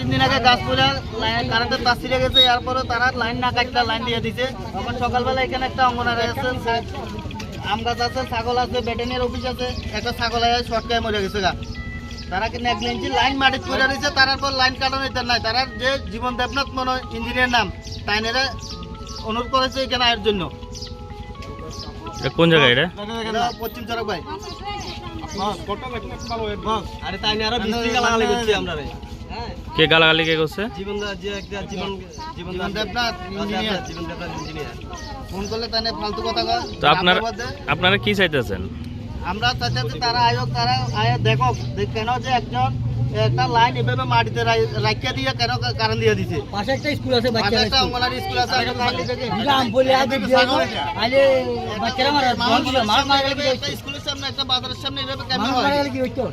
তিন দিন আগে গাছ কারেন্টের তার ছিঁড়ে গেছে এরপরে তারা লাইন না কাটতে লাইন দিয়ে দিছে। তখন সকালবেলা এখানে একটা অঙ্গনারে আছে আম গাছ আছে ছাগল আছে অফিস আছে একটা ছাগল আছে শর্টকায় মরে গেছে গা। তারা কি নেগলেন্সি লাইন মাটি করে দিয়েছে তারার পর লাইন কাটানো এটা নাই। তারা যে জীবন দেবনাথ মনে হয় ইঞ্জিনিয়ার নাম তাইনেরা অনুরোধ করেছে এখানে আয়ের জন্য। কোন জায়গায় এটা পশ্চিম চরক ভাই। আরে তাই আরও বৃষ্টি গালাগালি করছি আমরা রে। কে গালাগালি কে করছে? জীবন দা যে একটা Jiban Jiban Jiban Debnath engineer Jiban Debnath engineer phone করলে তাহলে ফালতু কথা কয়। তো আপনারা আপনারা কি চাইতেছেন? আমরা চাচ্ছি তারা আয়োগ তারা আয় দেখো কেন যে একজন একটা লাইন এভাবে মাটিতে রাই- রাখিয়া দিয়ে কেন কারণ দিয়ে দিছে? পাশে একটা স্কুল আছে একটা অঙ্গনারী স্কুল আছে একটা লাইন দেখে আম বলে আগে দিয়ে দাও। আলে বাচ্চারা মারা মানুষ বল দিল মার মারা গেলে কি স্কুলের সামনে একটা বাজারের সামনে এভাবে কেন মারা গেলে কি হইতো?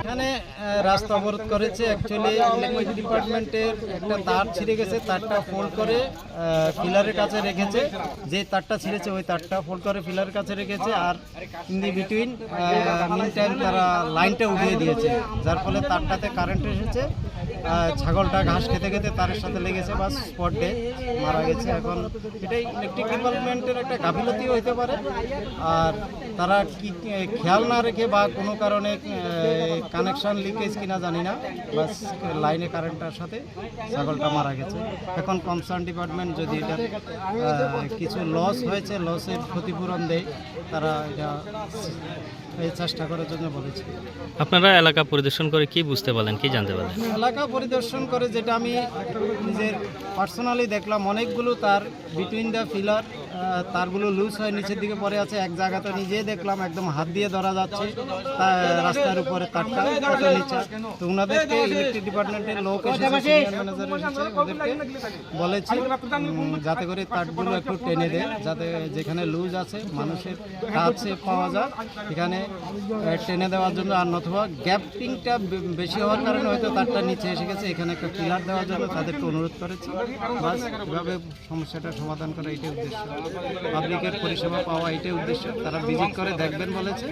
এখানে রাস্তা অবরোধ করেছে। অ্যাকচুয়ালি ইলেকট্রিক ডিপার্টমেন্টের একটা তার ছিঁড়ে গেছে। তারটা ফোল্ড করে ফিলারের কাছে রেখেছে। যে তারটা ছিঁড়েছে, ওই তারটা ফোল্ড করে ফিলারের কাছে রেখেছে। আর in the between mean time তারা লাইনটা উঠিয়ে দিয়েছে। যার ফলে তারটাতে কারেন্ট এসেছে। ছাগলটা ঘাস খেতে খেতে তারের সাথে লেগেছে বা স্পট ডে মারা গেছে। এখন এটাই ইলেকট্রিক ডিপার্টমেন্টের একটা গাফিলতি হইতে পারে। আর তারা কি খেয়াল না রেখে বা কোনো কারণে কানেকশন লিকেজ কিনা জানি না বাস লাইনে কারেন্টটার সাথে ছাগলটা মারা গেছে। এখন কনসার্ন ডিপার্টমেন্ট যদি এটা কিছু লস হয়েছে লসের ক্ষতিপূরণ দেয় তারা এটা এই চেষ্টা করার জন্য বলেছে। আপনারা এলাকা পরিদর্শন করে কি বুঝতে পারলেন কি জানতে পারলেন? এলাকা পরিদর্শন করে যেটা আমি নিজের পার্সোনালি দেখলাম অনেকগুলো তার বিটুইন দ্য ফিলার তারগুলো লুজ হয়ে নিচের দিকে পড়ে আছে, এক জায়গাতে নিজে দেখলাম, একদম হাত দিয়ে ধরা যাচ্ছে রাস্তার উপরে তারটা কত নিচে। তো ওনাদেরকে ইলেকট্রিক ডিপার্টমেন্টের লোক এসেছে বলেছি যাতে করে তারগুলো একটু টেনে দেয়, যাতে যেখানে লুজ আছে, মানুষের কাছে পাওয়া যায়। এখানে টেনে দেওয়ার জন্য আর নতুবা গ্যাপিংটা বেশি হওয়ার কারণে হয়তো তারটা নিচে এসে গেছে, এখানে একটা পিলার দেওয়ার জন্য তাদেরকে অনুরোধ করেছি। বাস, এভাবে সমস্যাটা সমাধান করা এটাই উদ্দেশ্য। পাবলিকের পরিষেবা পাওয়া এটাই উদ্দেশ্য। তারা ভিজিট করে দেখবেন বলেছে।